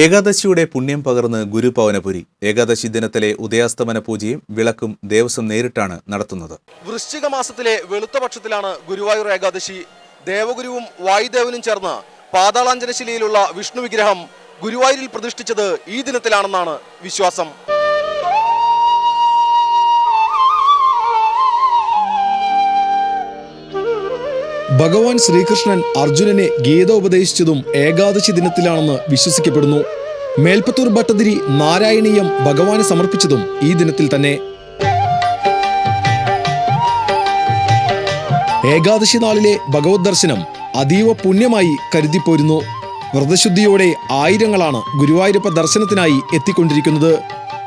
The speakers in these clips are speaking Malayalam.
ഏകാദശിയുടെ പുണ്യം പകർന്ന് ഗുരുപവനപുരി ഏകാദശി ദിനത്തിലെ ഉദയാസ്തമന പൂജയും വിളക്കും ദേവസ്വം നേരിട്ടാണ് നടത്തുന്നത്. വൃശ്ചിക മാസത്തിലെ വെളുത്ത പക്ഷത്തിലാണ് ഗുരുവായൂർ ഏകാദശി. ദേവഗുരുവും വായുദേവനും ചേർന്ന് പാതാളാഞ്ജനശിലയിലുള്ള വിഷ്ണു വിഗ്രഹം ഗുരുവായൂരിൽ പ്രതിഷ്ഠിച്ചത് ഈ ദിനത്തിലാണെന്നാണ് വിശ്വാസം. ഭഗവാൻ ശ്രീകൃഷ്ണൻ അർജുനനെ ഗീത ഉപദേശിച്ചതും ഏകാദശി ദിനത്തിലാണെന്ന് വിശ്വസിക്കപ്പെടുന്നു. മേൽപ്പത്തൂർ ഭട്ടതിരി നാരായണീയം ഭഗവാന് സമർപ്പിച്ചതും ഈ ദിനത്തിൽ തന്നെ. ഏകാദശി നാളിലെ ഭഗവത് ദർശനം അതീവ പുണ്യമായി കരുതിപ്പോരുന്നു. വ്രതശുദ്ധിയോടെ ആയിരങ്ങളാണ് ഗുരുവായൂരപ്പ ദർശനത്തിനായി എത്തിക്കൊണ്ടിരിക്കുന്നത്.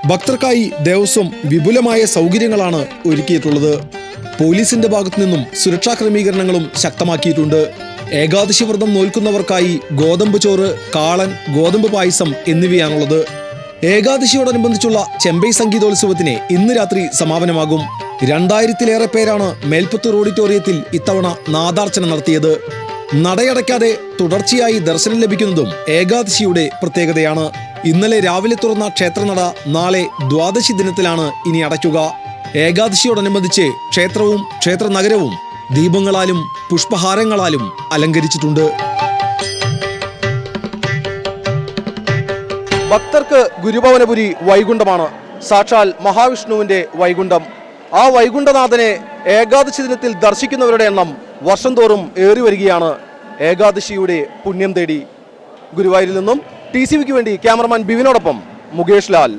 ഭക്തർക്കായി ദേവസ്വം വിപുലമായ സൗകര്യങ്ങളാണ് ഒരുക്കിയിട്ടുള്ളത്. പോലീസിന്റെ ഭാഗത്തു നിന്നും സുരക്ഷാ ക്രമീകരണങ്ങളും ശക്തമാക്കിയിട്ടുണ്ട്. ഏകാദശി വ്രതം നോൽക്കുന്നവർക്കായി ഗോതമ്പ് ചോറ് കാളൻ ഗോതമ്പ് പായസം എന്നിവയാണുള്ളത്. ഏകാദശിയോടനുബന്ധിച്ചുള്ള ചെമ്പൈ സംഗീതോത്സവത്തിന് ഇന്ന് രാത്രി സമാപനമാകും. രണ്ടായിരത്തിലേറെ പേരാണ് മേൽപ്പത്തൂർ ഓഡിറ്റോറിയത്തിൽ ഇത്തവണ നാദാർച്ചന നടത്തിയത്. നടയടയ്ക്കാതെ തുടർച്ചയായി ദർശനം ലഭിക്കുന്നതും ഏകാദശിയുടെ പ്രത്യേകതയാണ്. ഇന്നലെ രാവിലെ തുറന്ന ക്ഷേത്രനട നാളെ ദ്വാദശി ദിനത്തിലാണ് ഇനി അടയ്ക്കുക. ഏകാദശിയോടനുബന്ധിച്ച് ക്ഷേത്രവും ക്ഷേത്ര നഗരവും ദീപങ്ങളാലും പുഷ്പഹാരങ്ങളാലും അലങ്കരിച്ചിട്ടുണ്ട്. ഭക്തർക്ക് ഗുരുഭവനപുരി വൈകുണ്ഠമാണ്. സാക്ഷാൽ മഹാവിഷ്ണുവിന്റെ വൈകുണ്ഠം. ആ വൈകുണ്ഠനാഥനെ ഏകാദശി ദിനത്തിൽ ദർശിക്കുന്നവരുടെ എണ്ണം വർഷം തോറും ഏറി വരികയാണ്. ഏകാദശിയുടെ പുണ്യം തേടി. ഗുരുവായൂരിൽ നിന്നും ടി സി വിക്ക് വേണ്ടി ക്യാമറമാൻ ബിവിനോടൊപ്പം മുകേഷ് ലാൽ.